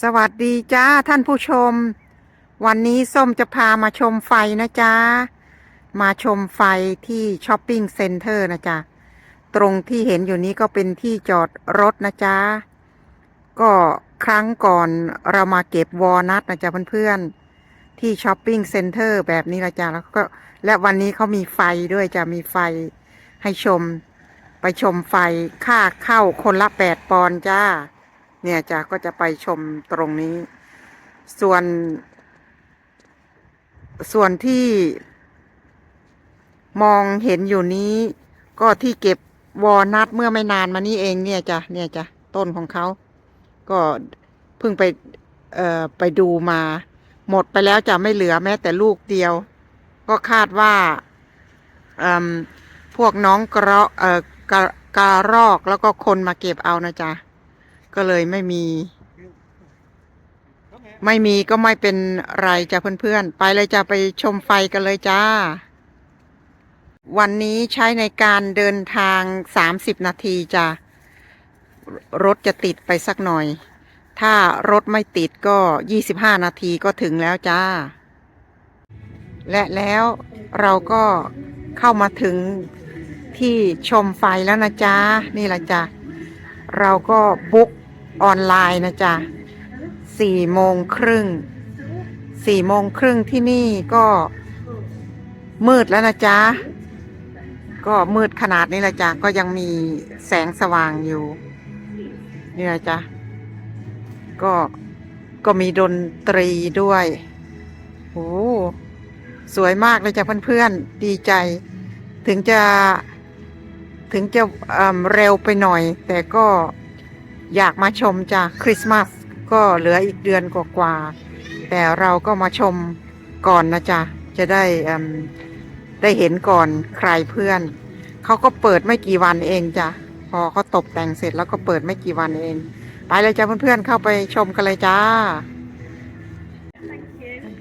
สวัสดีจ้าท่านผู้ชม วันนี้ส้มจะพามาชมไฟนะจ๊ะมาชมไฟที่ช้อปปิ้งเซ็นเตอร์นะจ๊ะตรงที่เห็นอยู่นี้ก็เป็นที่จอดรถนะจ๊ะก็ครั้งก่อนเรามาเก็บวอลนัทนะจ๊ะเพื่อนๆ ที่ช้อปปิ้งเซ็นเตอร์แบบนี้นะจ๊ะแล้วก็และวันนี้เขามีไฟด้วยจะมีไฟให้ชม ไปชมไฟค่าเข้าคนละแปดปอนจ้า เนี่ยจ้ะก็จะไปชมตรงนี้ ส่วน ส่วนที่มองเห็นอยู่นี้ ก็ที่เก็บวอนัทเมื่อไม่นานมานี้เองเนี่ยจ้ะเนี่ยจ้ะต้นของเขา ก็เพิ่งไปเอ่อไปดูมา หมดไปแล้วจะไม่เหลือแม้แต่ลูกเดียว ก็คาดว่าอืมพวกน้องกระเอ่อกระการอกแล้วก็คนมาเก็บเอานะจ๊ะ ก็เลยไม่มี ไม่มีก็ไม่เป็นไรจ้ะเพื่อนๆ ไปเลยจะไปชมไฟกันเลยจ้า วันนี้ใช้ในการเดินทาง30นาทีจ้ะรถจะติดไปสักหน่อย ถ้ารถไม่ติดก็25นาทีก็ถึงแล้วจ้า และแล้วเราก็เข้ามาถึงที่ชมไฟแล้วนะจ๊ะ นี่แหละจ้ะ เราก็บุ๊ก ออนไลน์นะจ๊ะสี่โมงครึ่งสี่โมงครึ่งที่นี่ก็มืดแล้วนะจ๊ะ ก็มืดขนาดนี้ละจ๊ะก็ยังมีแสงสว่างอยู่นี่นะจ๊ะก็ก็มีดนตรีด้วยโอ้สวยมากเลยจ้ะเพื่อนๆดีใจ ถึงจะถึงจะเอิ่มเร็วไปหน่อย แต่ก็ อยากมาชมจ้ะคริสต์มาสก็เหลืออีกเดือนกว่าๆแต่เราก็มาชมก่อนนะจ๊ะ จะได้ได้เห็นก่อนใครเพื่อน เขาก็เปิดไม่กี่วันเองจ้ะ พอเขาตกแต่งเสร็จแล้วก็เปิดไม่กี่วันเอง ไปเลยจ้ะเพื่อนๆเข้าไปชมกันเลยจ้า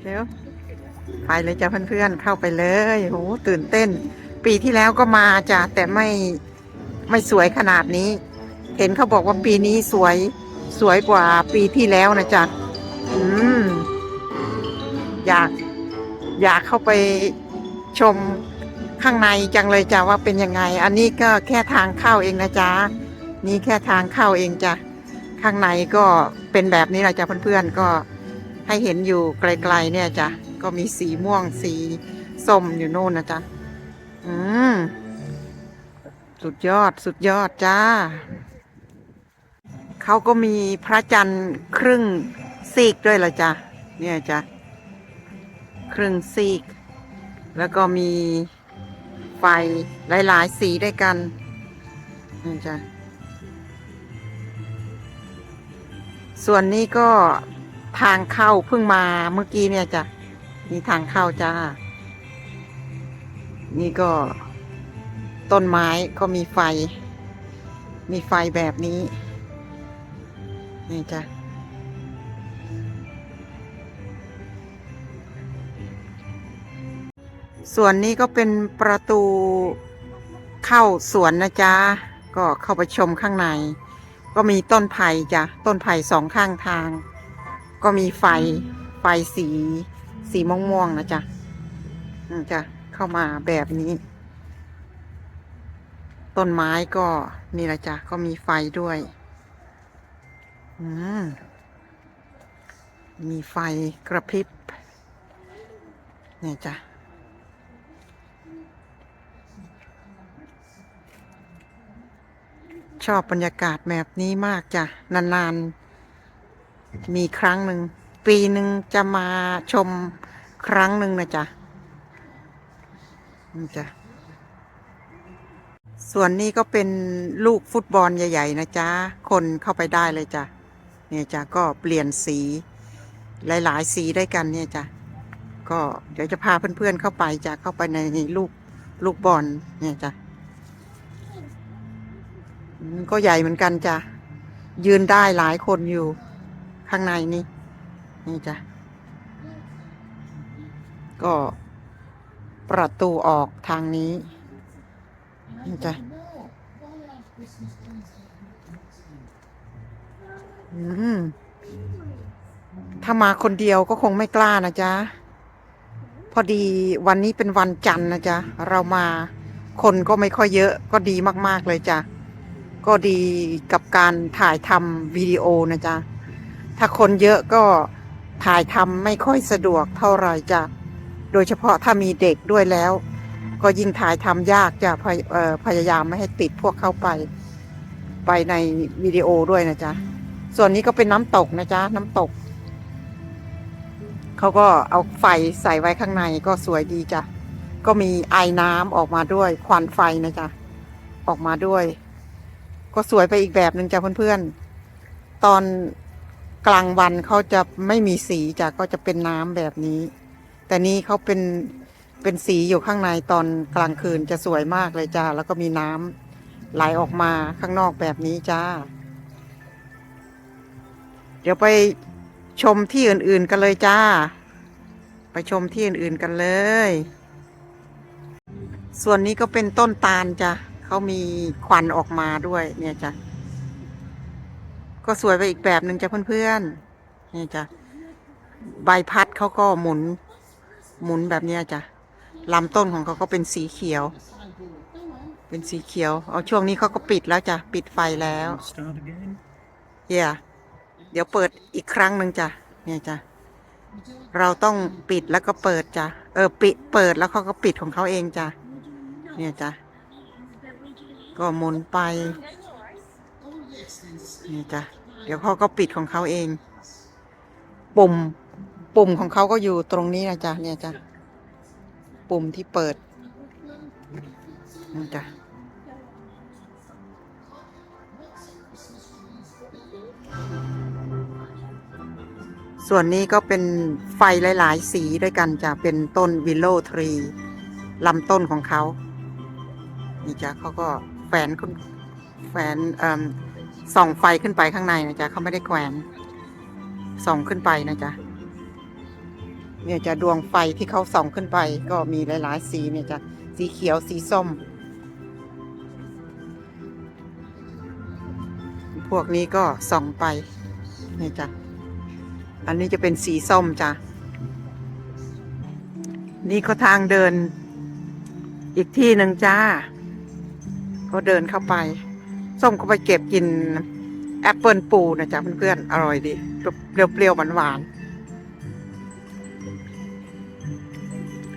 เดี๋ยวไปเลยจ้ะเพื่อนๆเข้าไปเลยโหตื่นเต้น ปีที่แล้วก็มาจ้ะแต่ไม่ไม่สวยขนาดนี้ เห็นเขาบอกว่าปีนี้สวยสวยกว่าปีที่แล้วนะจ๊ะอืม อยาก อยากเข้าไปชมข้างในจังเลยจ้ะว่าเป็นยังไง อันนี้ก็แค่ทางเข้าเองนะจ๊ะนี่แค่ทางเข้าเองจ้ะข้างในก็เป็นแบบนี้แหละจ้ะเพื่อนๆก็ให้เห็นอยู่ไกลๆเนี่ยจ้ะก็มีสีม่วงสีส้มอยู่โน่นนะจ๊ะอืมสุดยอดสุดยอดจ้า เขาก็มีพระจันทร์ครึ่งซีกด้วยละจ้ะเนี่ยจ้ะครึ่งซีก แล้วก็มีไฟหลายๆสีด้วยกันนี่จ้ะส่วนนี้ก็ทางเข้าเพิ่งมาเมื่อกี้เนี่ยจ้ะนี่ทางเข้าจ้า นี่ก็ ต้นไม้ก็มีไฟ มีไฟแบบนี้ นี่จ้ะส่วนนี้ก็เป็นประตูเข้าสวนนะจ๊ะ ก็เข้าไปชมข้างใน ก็มีต้นไผ่จ้ะ ต้นไผ่สองข้างทาง ก็มีไฟ ไฟสี สีม่วงๆนะจ๊ะจ้ะ เข้ามาแบบนี้ ต้นไม้ก็นี่แหละจ้ะ ก็มีไฟด้วย มีไฟกระพริบเนี่ยจ้ะ ชอบบรรยากาศแบบนี้มากจ้ะ นาน ๆ มีครั้งหนึ่ง ปีหนึ่งจะมาชมครั้งหนึ่งนะจ๊ะนี่จ้ะ ส่วนนี้ก็เป็นลูกฟุตบอลใหญ่ ๆ นะจ๊ะ คนเข้าไปได้เลยจ้ะ เนี่ยจ้ะก็เปลี่ยนสีหลาย ๆ สีได้กันเนี่ยจ้ะก็เดี๋ยวจะพาเพื่อน ๆ เข้าไปจ้ะเข้าไปในลูกลูกบอลเนี่ยจ้ะก็ใหญ่เหมือนกันจ้ะยืนได้หลายคนอยู่ข้างในนี่นี่จ้ะก็ประตูออกทางนี้นี่จ้ะ ถ้ามาคนเดียวก็คงไม่กล้านะจ๊ะ พอดีวันนี้เป็นวันจันทร์นะจ๊ะ เรามาคนก็ไม่ค่อยเยอะก็ดีมาก ๆ เลยจ้ะ ก็ดีกับการถ่ายทำวิดีโอนะจ๊ะ ถ้าคนเยอะก็ถ่ายทำไม่ค่อยสะดวกเท่าไหร่จ้ะ โดยเฉพาะถ้ามีเด็กด้วยแล้ว ก็ยิ่งถ่ายทำยากจะพยพยายามไม่ให้ติดพวกเข้าไป ไปในวิดีโอด้วยนะจ๊ะ ส่วนนี้ก็เป็นน้ำตกนะจ๊ะ น้ำตก เขาก็เอาไฟใส่ไว้ข้างในก็สวยดีจ้ะ ก็มีไอ้น้ำออกมาด้วย ควันไฟนะจ๊ะ ออกมาด้วย ก็สวยไปอีกแบบหนึ่งจ้ะเพื่อนๆ ตอนกลางวันเขาจะไม่มีสีจ้ะ ก็จะเป็นน้ำแบบนี้ แต่นี้เขาเป็นเป็นสีอยู่ข้างในตอนกลางคืนจะสวยมากเลยจ้า แล้วก็มีน้ำไหลออกมาข้างนอกแบบนี้จ้า เดี๋ยวไปชมที่อื่น ๆ กันเลยจ้า ไปชมที่อื่น ๆ กันเลย ส่วนนี้ก็เป็นต้นตาลจ้ะเขามีควันออกมาด้วยเนี่ยจ้ะ ก็สวยไปอีกแบบหนึ่งจ้ะเพื่อนๆนี่จ้ะ ใบพัดเขาก็หมุน หมุนแบบเนี้ยจ้ะลำต้นของเขาก็เป็นสีเขียว เป็นสีเขียว เอาช่วงนี้เขาก็ปิดแล้วจ้ะ ปิดไฟแล้ว Start again. เดี๋ยวเปิดอีกครั้งหนึ่งจ้ะเนี่ยจ้ะเราต้องปิดแล้วก็เปิดจ้ะเออปิดเปิดแล้วเขาก็ปิดของเขาเองจ้ะเนี่ยจ้ะก็หมุนไปเนี่ยจ้ะเดี๋ยวเขาก็ปิดของเขาเอง ปุ่มปุ่มของเขาก็อยู่ตรงนี้นะจ๊ะเนี่ยจ้ะปุ่มที่เปิดนี่จ้ะ ส่วนนี้ก็เป็นไฟหลาย ๆ สีด้วยกันจะเป็นต้นวิลโลทรีลำต้นของเขา นี่จ้ะเขาก็แฝนขึ้นแฝนส่องไฟขึ้นไปข้างในนะจ๊ะเขาไม่ได้แขวนส่องขึ้นไปนะจ๊ะเนี่ยจะดวงไฟที่เขาส่องขึ้นไป ก็มีหลาย ๆ สีเนี่ยจ้ะสีเขียวสีส้ม พวกนี้ก็ส่องไปเนี่ยจ้ะ อันนี้จะเป็นสีส้มจ้ะ นี่ก็ทางเดิน อีกที่หนึ่งจ้า ก็เดินเข้าไป ส้มก็ไปเก็บกิน แอปเปิลปูนะจ๊ะเพื่อนๆ อร่อยดีเปรี้ยวๆหวานๆ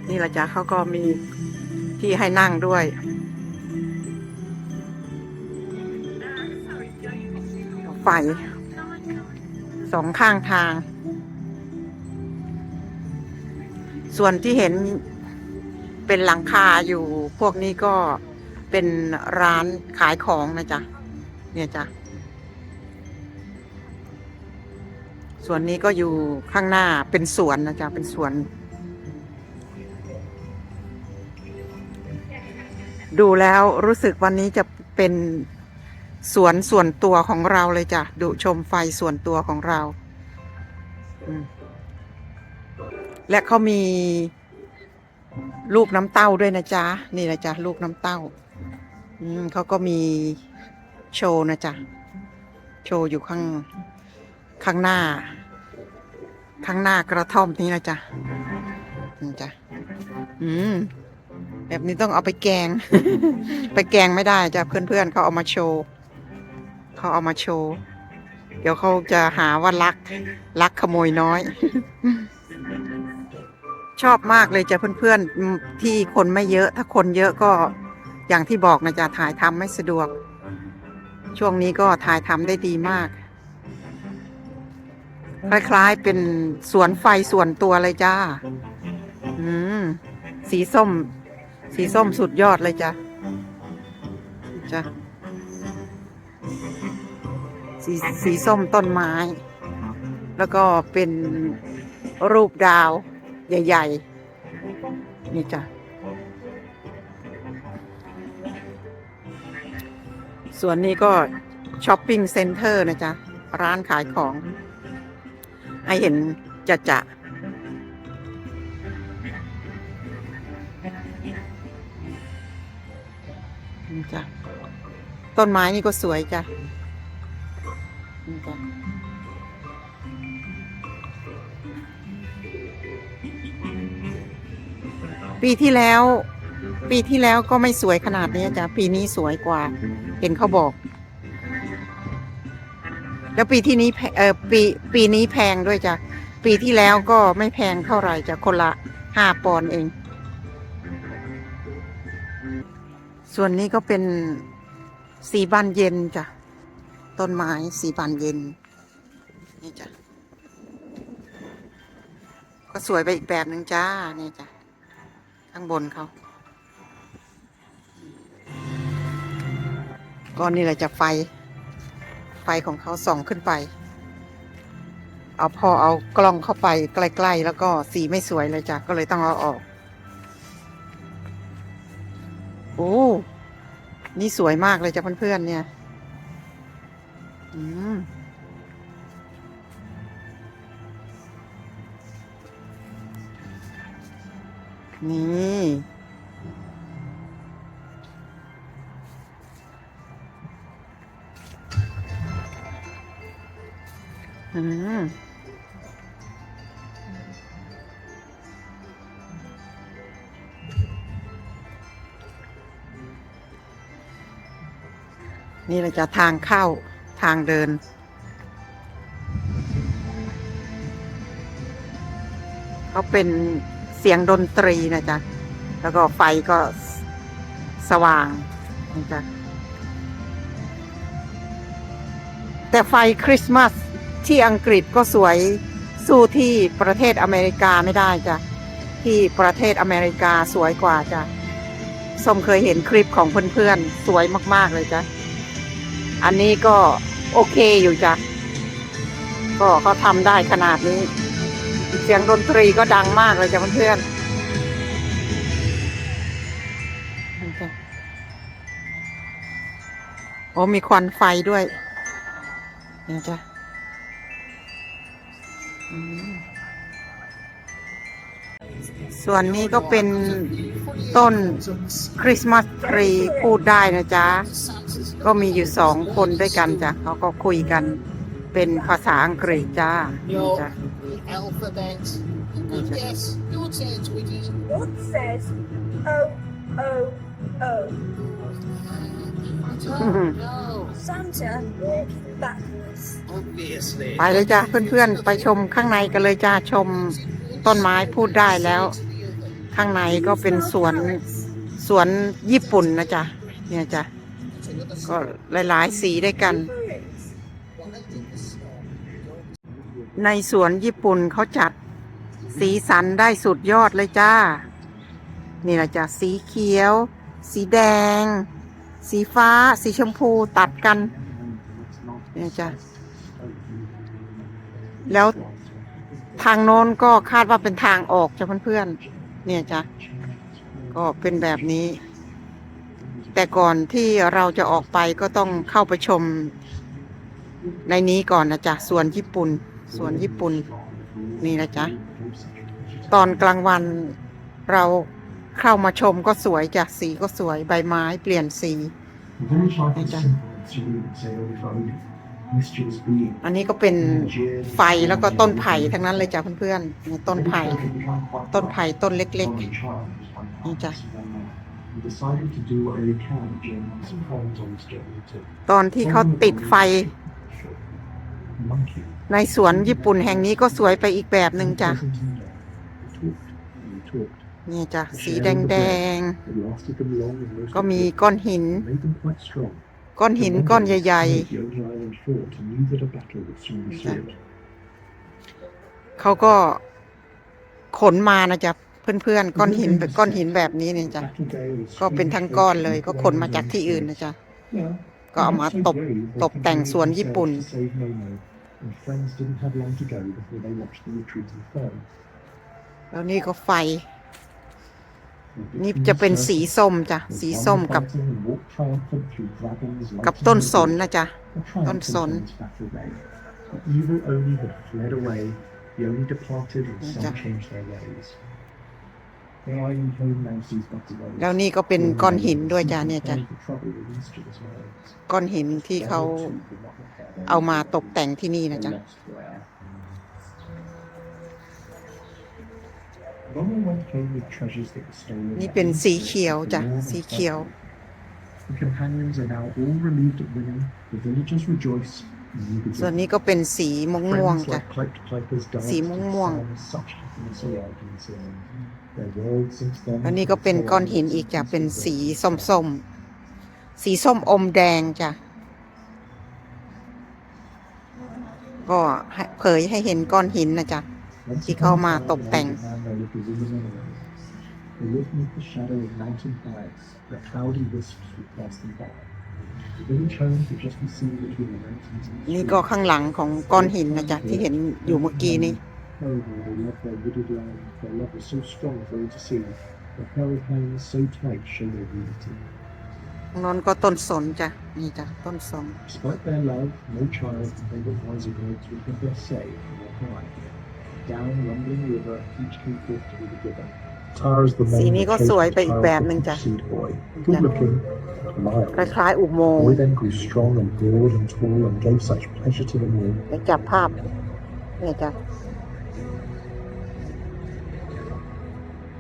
นี่ละจ้ะเขาก็มีที่ให้นั่งด้วยไฟสองข้างทาง ส่วนที่เห็นเป็นหลังคาอยู่พวกนี้ก็เป็นร้านขายของนะจ๊ะ เนี่ยจ้ะส่วนนี้ก็อยู่ข้างหน้าเป็นสวนนะจ๊ะ เป็นสวน ดูแล้วรู้สึกวันนี้จะเป็นสวนส่วนตัวของเราเลยจ้ะ ดูชมไฟส่วนตัวของเรา อืม และเขามีลูกน้ำเต้าด้วยนะจ๊ะ นี่นะจ๊ะ ลูกน้ำเต้า อืมเขาก็มีโชว์นะจ๊ะ โชว์อยู่ข้างข้างหน้า ข้างหน้ากระท่อมนี้นะจ๊ะนี่จ้ะอืม แบบนี้ต้องเอาไปแกง ไปแกงไม่ได้จ้ะเพื่อนๆเขาเอามาโชว์เขาเอามาโชว์ เดี๋ยวเขาจะหาว่าลักลักขโมยน้อย ชอบมากเลยจ้ะเพื่อนๆที่คนไม่เยอะ ถ้าคนเยอะก็อย่างที่บอกนะจ๊ะถ่ายทำไม่สะดวก ช่วงนี้ก็ถ่ายทำได้ดีมาก คล้ายๆเป็นสวนไฟส่วนตัวเลยจ้า อืมสีส้ม สีส้มสุดยอดเลยจ้ะจ้ะสีสีส้มต้นไม้ แล้วก็เป็นรูปดาว ใหญ่ ๆ นี่จ้ะ ส่วนนี้ก็ช้อปปิ้งเซ็นเตอร์นะจ๊ะ ร้านขายของ ให้เห็นจะจะนี่จ้ะต้นไม้นี่ก็สวยจ้ะนี่จ้ะ ปีที่แล้ว ปีที่แล้วก็ไม่สวยขนาดนี้จ้ะปีนี้สวยกว่า เห็นเขาบอก แล้วปีที่นี้เออปีปีนี้แพงด้วยจ้ะปีที่แล้วก็ไม่แพงเท่าไหร่จ้ะคนละห้าปอนเอง ส่วนนี้ก็เป็นสีบานเย็นจ้ะต้นไม้สีบานเย็น นี่จ้ะก็สวยไปอีกแบบหนึ่งจ้า นี่จ้ะ ข้างบนเขาก็นี่แหละจะไฟ ไฟของเขาส่องขึ้นไป เอาพอเอากล้องเข้าไปใกล้ๆแล้วก็สีไม่สวยเลยจ้ะก็เลยต้องเอาออก โอ้ นี่สวยมากเลยจ้ะเพื่อนๆเนี่ย อืม นี่ อืมนี่เราจะทางเข้าทางเดิน เขาเป็น สียงดนตรีนะจ๊ะ แล้วก็ไฟก็สว่างนะจ๊ะ แต่ไฟคริสต์มาสที่อังกฤษก็สวยสู้ที่ประเทศอเมริกาไม่ได้จ้ะ ที่ประเทศอเมริกาสวยกว่าจ้ะสมเคยเห็นคลิปของเพื่อนๆ สวยมากๆเลยจ้ะ อันนี้ก็โอเคอยู่จ้ะ ก็เขาทำได้ขนาดนี้ เสียงดนตรีก็ดังมากเลยจ้ะเพื่อนๆโอ้มีควันไฟด้วยนี่จ้ะส่วนนี้ก็เป็นต้นคริสต์มาสทรีพูดได้นะจ๊ะ ก็มีอยู่สองคนด้วยกันจ้ะเขาก็คุยกัน เป็นภาษาอังกฤษจ้านี่ Your จ้ะ alphabet. Good guess. You would say it, Tweety. What says O O O? No, Santa walking backwards. obviously. ไปเลยจ้ะเพื่อนๆ ไปชมข้างในกันเลยจ้าชมต้นไม้พูดได้แล้ว ข้างในก็เป็นสวน สวนญี่ปุ่นนะจ๊ะเนี่ยจ้ะก็หลายๆสีด้วยกัน ในสวนญี่ปุ่นเขาจัดสีสันได้สุดยอดเลยจ้า นี่แหละจ้ะสีเขียว สีแดง สีฟ้า สีชมพูตัดกันเนี่ยจ้ะแล้วทางโน้นก็คาดว่าเป็นทางออกจ้ะเพื่อนๆเนี่ยจ้ะก็เป็นแบบนี้ แต่ก่อนที่เราจะออกไปก็ต้องเข้าไปชมในนี้ก่อนนะจ๊ะสวนญี่ปุ่น สวนญี่ปุ่นนี่นะจ๊ะ ตอนกลางวันเราเข้ามาชมก็สวยจาะสีก็สวยใบไม้เปลี่ยนสีนะจ๊ะอันนี้ก็เป็นไฟแล้วก็ต้นไผ่ทั้งนั้นเลยจ้ะเพื่อนๆต้นไผ่ต้นไผ่ต้นเล็กๆนี่จ้ะตอนที่เขาติดไฟ ในสวนญี่ปุ่นแห่งนี้ก็สวยไปอีกแบบหนึ่งจ้ะ Talked and talked. นี่จ้ะ สีแดง It lasted them long and most ๆก็มีก้อนหิน ก้อนหินก้อนใหญ่ ๆ เขาก็ขนมานะจ๊ะเพื่อนๆ ก้อนหินแบบก้อนหินแบบนี้เนี่ยจ้ะ ก็เป็นทั้งก้อนเลยก็ขนมาจากที่อื่นนะจ๊ะ ก็เอามาตบตกแต่งสวนญี่ปุ่น and friends didn't have long to go before they watched the retreat of the foe. แล้วนี่ก็ไฟ นี่จะเป็นสีส้มจ้ะ สีส้มกับ กับต้นสนนะจ๊ะ ต้นสน Evil only had fled away, the only departed and Yeah. some changed their ways. The island home now sees better days. แล้วนี่ก็เป็นก้อนหินด้วยจ้ะเนี่ยจ้ะ The trouble with mischievous ways. ก้อนหินที่เขา เอามาตกแต่งที่นี่นะจ๊ะ นี่เป็นสีเขียวจ้ะ สีเขียว The companions are now all relieved at Wingham. The villagers rejoice. ส่วนนี้ก็เป็นสีม่วงม่วงจ้ะ สีม่วงม่วงอันนี้ก็เป็นก้อนหินอีกจ้ะ เป็นสีส้มส้ม สีส้มอมแดงจ้ะ ก็ให้เผยให้เห็นก้อนหินนะจ๊ะ Once ที่เข้า upon a มา time, ตกแต่ง there lived a man there with the women and the rose. They lived beneath the shadow of mountain crags, where cloudy wisps would pass them by. The village home could just be seen between the mountains and the นี่ street. ก็ข้างหลังของก้อนหินนะจ๊ะ ที่เห็นอยู่เมื่อกี้นี้ Horrible, they loved their wooded land. Their love was so strong for all to see. Their held hands so tight show their unity. ตรงนั้นก็ต้นสนจ้ะ นี่จ้ะ ต้นสน Despite their love, no child and they were wiser birds would have their say in their pride. Down rumbling river, each came forth to be the giver. Tara's the สี name นี้ that ก็ chose สวย the ไปอีก child แบบ for หนึ่งจ้ะ seed boy. Good looking, mild. คล้ายๆอุโม The งค์ boy then grew strong and broad and tall and gave such pleasure to them all. เดี๋ยวจับภาพเนี่ยจ้ะ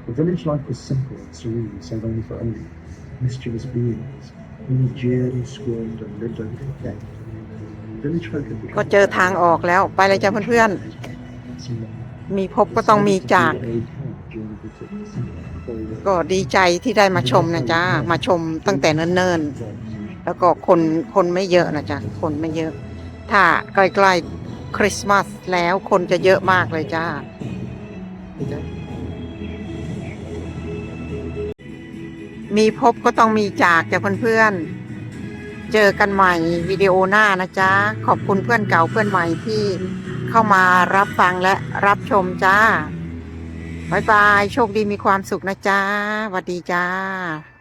The village life was simple and serene, save only for Odin. Mischievous beings. Many jeered and squirmed and lived over their dead. Village folk had become ก็เจอทางออกแล้วไปเลยจ้ะเพื่อนๆมีพบก็ต้องมีจาก ก็ดีใจที่ได้มาชมนะจ๊ะ มาชมตั้งแต่เนิ่นๆ แล้วก็คนคนไม่เยอะนะจ๊ะ คนไม่เยอะ ถ้าใกล้ๆคริสต์มาสแล้วคนจะเยอะมากเลยจ้า มีพบก็ต้องมีจากจ้ะเพื่อนๆ เจอกันใหม่วิดีโอหน้านะจ๊ะ ขอบคุณเพื่อนเก่าเพื่อนใหม่ที่เข้ามารับฟังและรับชมจ้าบายบาย โชคดีมีความสุขนะจ๊ะสวัสดีจ้า